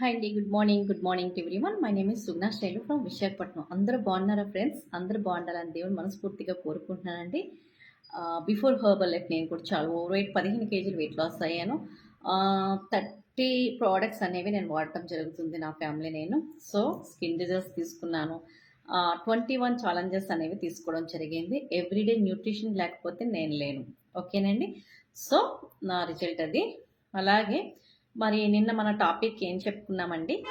Hi అండి good morning good morning to one my name is Sugna Shailu from Visakhapatnam అందరూ బాగున్నారా friends అందరూ బాగుండాలని దేవుని మనస్ఫూర్తిగా కోరుకుంటున్నానండి. బిఫోర్ హర్బల్ లైఫ్ నేను కూడా చాలా ఓవర్ వెయిట్ పదిహేను కేజీలు వెయిట్ లాస్ అయ్యాను. థర్టీ ప్రోడక్ట్స్ అనేవి నేను వాడటం జరుగుతుంది నా ఫ్యామిలీ నేను. సో స్కిన్ డిజైన్స్ తీసుకున్నాను. ట్వంటీ వన్ ఛాలెంజెస్ అనేవి తీసుకోవడం జరిగింది. ఎవ్రీడే న్యూట్రిషన్ లేకపోతే నేను లేను. ఓకేనండి సో నా రిజల్ట్ అది. అలాగే మరి నిన్న మన టాపిక్ ఏం చెప్పుకున్నామండి?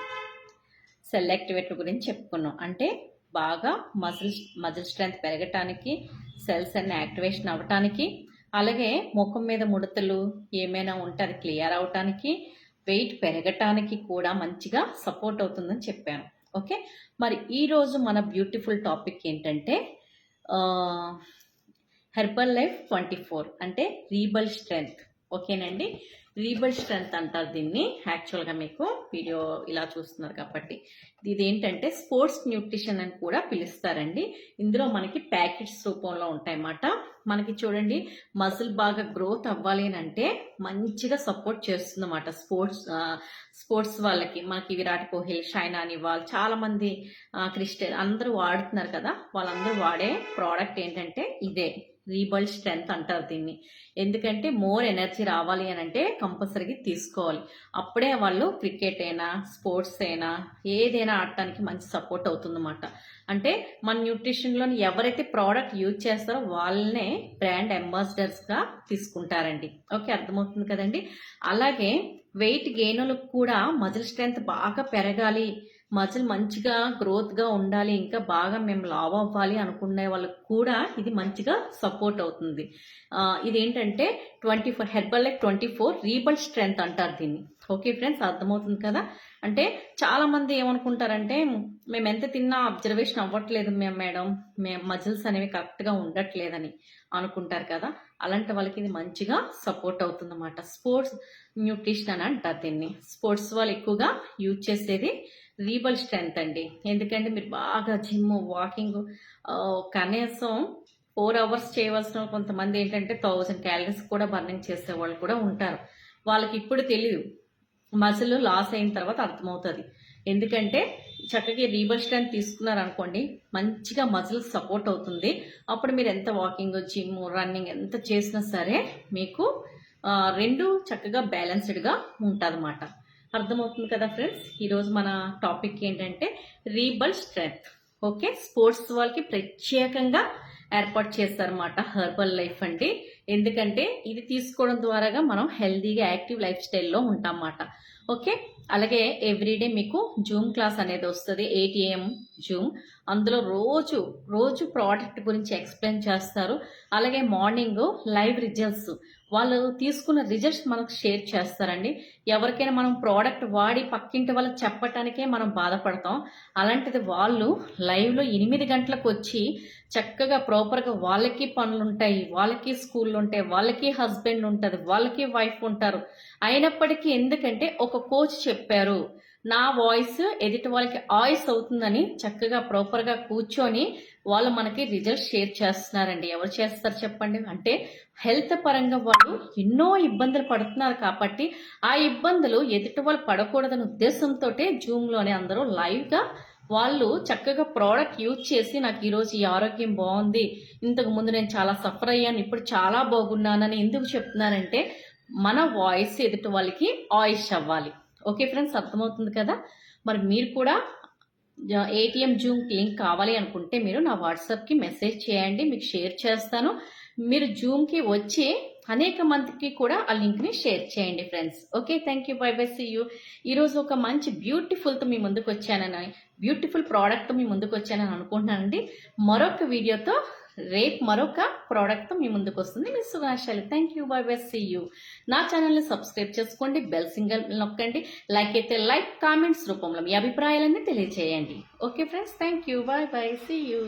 సెల్ యాక్టివేటర్ గురించి చెప్పుకున్నాం. అంటే బాగా మజిల్ మజిల్ స్ట్రెంత్ పెరగటానికి సెల్స్ అన్ని యాక్టివేషన్ అవ్వటానికి అలాగే ముఖం మీద ముడతలు ఏమైనా ఉంటే అది క్లియర్ అవటానికి వెయిట్ పెరగటానికి కూడా మంచిగా సపోర్ట్ అవుతుందని చెప్పాను. ఓకే? మరి ఈరోజు మన బ్యూటిఫుల్ టాపిక్ ఏంటంటే హెర్బల్ లైఫ్ ట్వంటీ ఫోర్ అంటే రీబల్ స్ట్రెంగ్త్. ఓకేనండి? రీబల్ స్ట్రెంత్ అంటారు దీన్ని. యాక్చువల్గా మీకు వీడియో ఇలా చూస్తున్నారు కాబట్టి. ఇది ఏంటంటే స్పోర్ట్స్ న్యూట్రిషన్ అని కూడా పిలుస్తారండి. ఇందులో మనకి ప్యాకెట్స్ రూపంలో ఉంటాయన్నమాట. మనకి చూడండి మజిల్ బాగా గ్రోత్ అవ్వాలి అని అంటే మంచిగా సపోర్ట్ చేస్తుందన్నమాట స్పోర్ట్స్ స్పోర్ట్స్ వాళ్ళకి. మనకి విరాట్ కోహ్లీ షైనా వాళ్ళు చాలామంది క్రిస్టియన్ అందరూ వాడుతున్నారు కదా. వాళ్ళందరూ వాడే ప్రోడక్ట్ ఏంటంటే ఇదే. రీబల్ స్ట్రెంత్ అంటారు దీన్ని. ఎందుకంటే మోర్ ఎనర్జీ రావాలి అని అంటే కంపల్సరీగా తీసుకోవాలి. అప్పుడే వాళ్ళు క్రికెట్ అయినా స్పోర్ట్స్ అయినా ఏదైనా ఆడటానికి మంచి సపోర్ట్ అవుతుందన్నమాట. అంటే మన న్యూట్రిషన్లో ఎవరైతే ప్రోడక్ట్ యూజ్ చేస్తారో వాళ్ళనే బ్రాండ్ అంబాసిడర్స్గా తీసుకుంటారండి. ఓకే అర్థమవుతుంది కదండి? అలాగే వెయిట్ గెయిన్లకు కూడా మజిల్ స్ట్రెంత్ బాగా పెరగాలి. మజిల్ మంచిగా గ్రోత్గా ఉండాలి ఇంకా బాగా మేము లావ్ అవ్వాలి అనుకునే వాళ్ళకి కూడా ఇది మంచిగా సపోర్ట్ అవుతుంది. ఇదేంటంటే twenty four Herbalife twenty four rebuild strength అంటారు దీన్ని. ఓకే ఫ్రెండ్స్ అర్థమవుతుంది కదా? అంటే చాలామంది ఏమనుకుంటారంటే మేము ఎంత తిన్నా అబ్జర్వేషన్ అవ్వట్లేదు మేము మేడం మేము మజిల్స్ అనేవి కరెక్ట్గా ఉండట్లేదని అనుకుంటారు కదా? అలాంటి వాళ్ళకి ఇది మంచిగా సపోర్ట్ అవుతుంది అన్నమాట స్పోర్ట్స్ న్యూట్రిషన్ అని అంటారు దీన్ని. స్పోర్ట్స్ వాళ్ళు ఎక్కువగా యూజ్ చేసేది రీబల్ స్ట్రెంత్ అండి. ఎందుకంటే మీరు బాగా జిమ్ వాకింగ్ కనీసం ఫోర్ అవర్స్ చేయవలసిన కొంతమంది ఏంటంటే థౌజండ్ క్యాలరీస్ కూడా బర్నింగ్ చేసే వాళ్ళు కూడా ఉంటారు. వాళ్ళకి ఇప్పుడు తెలియదు మజిల్ లాస్ అయిన తర్వాత అర్థమవుతుంది. ఎందుకంటే చక్కగా రీబల్ స్ట్రెంత్ తీసుకున్నారు అనుకోండి మంచిగా మజిల్ సపోర్ట్ అవుతుంది. అప్పుడు మీరు ఎంత వాకింగ్ జిమ్ రన్నింగ్ ఎంత చేసినా సరే మీకు రెండు చక్కగా బ్యాలెన్స్డ్గా ఉంటుంది అర్థమవుతుంది కదా ఫ్రెండ్స్? ఈరోజు మన టాపిక్ ఏంటంటే రీబల్ స్ట్రెంగ్త్. ఓకే? స్పోర్ట్స్ వాళ్ళకి ప్రత్యేకంగా ఏర్పాటు చేస్తారన్నమాట హెర్బల్ లైఫ్ అండి. ఎందుకంటే ఇది తీసుకోవడం ద్వారాగా మనం హెల్దీగా యాక్టివ్ లైఫ్ స్టైల్లో ఉంటామన్నమాట. ఓకే? అలాగే ఎవ్రీడే మీకు జూమ్ క్లాస్ అనేది వస్తుంది ఏటీఎం జూమ్. అందులో రోజు రోజు ప్రోడక్ట్ గురించి ఎక్స్ప్లెయిన్ చేస్తారు. అలాగే మార్నింగ్ లైవ్ రిజల్ట్స్. వాళ్ళు తీసుకున్న రిజల్ట్స్ మనకు షేర్ చేస్తారండి. ఎవరికైనా మనం ప్రోడక్ట్ వాడి పక్కింటి వాళ్ళకి చెప్పటానికే మనం బాధపడతాం. అలాంటిది వాళ్ళు లైవ్లో ఎనిమిది గంటలకు వచ్చి చక్కగా ప్రాపర్గా వాళ్ళకి పనులు ఉంటాయి వాళ్ళకి స్కూళ్ళు ఉంటాయి వాళ్ళకి హస్బెండ్ ఉంటుంది వాళ్ళకి వైఫ్ ఉంటారు. అయినప్పటికీ ఎందుకంటే ఒక కోచ్ చెప్పారు. నా వాయిస్ ఎదుటి వాళ్ళకి ఆయిస్ అవుతుందని చక్కగా ప్రాపర్గా కూర్చొని వాళ్ళు మనకి రిజల్ట్ షేర్ చేస్తున్నారండి. ఎవరు చేస్తారు చెప్పండి? అంటే హెల్త్ పరంగా వాళ్ళు ఎన్నో ఇబ్బందులు పడుతున్నారు కాబట్టి ఆ ఇబ్బందులు ఎదుటి వాళ్ళు పడకూడదనే ఉద్దేశంతో జూమ్లోనే అందరూ లైవ్గా వాళ్ళు చక్కగా ప్రోడక్ట్ యూజ్ చేసి నాకు ఈరోజు ఈ ఆరోగ్యం బాగుంది ఇంతకు ముందు నేను చాలా సఫర్ అయ్యాను ఇప్పుడు చాలా బాగున్నానని ఎందుకు చెప్తున్నానంటే మన వాయిస్ ఎదుటి వాళ్ళకి ఆయిష్ అవ్వాలి. ఓకే ఫ్రెండ్స్ అర్థమవుతుంది కదా? మరి మీరు కూడా ఏటీఎం జూమ్ లింక్ కావాలి అనుకుంటే మీరు నా వాట్సాప్కి మెసేజ్ చేయండి మీకు షేర్ చేస్తాను. మీరు జూమ్కి వచ్చి అనేక మందికి కూడా ఆ లింక్ని షేర్ చేయండి friends. Okay thank you bye bye see you. ఈరోజు ఒక మంచి బ్యూటిఫుల్తో మీ ముందుకు వచ్చానని బ్యూటిఫుల్ ప్రోడక్ట్తో మీ ముందుకు వచ్చానని అనుకుంటున్నానండి. మరొక వీడియోతో రేపు మరొక ప్రోడక్ట్ మీ ముందుకు వస్తుంది మీ Subhashali. Thank you bye bye see you. నా ఛానల్ని సబ్స్క్రైబ్ చేసుకోండి బెల్ సింగల్ నొక్కండి లైక్ అయితే లైక్ కామెంట్స్ రూపంలో మీ అభిప్రాయాలన్నీ తెలియజేయండి okay friends thank you bye bye see you.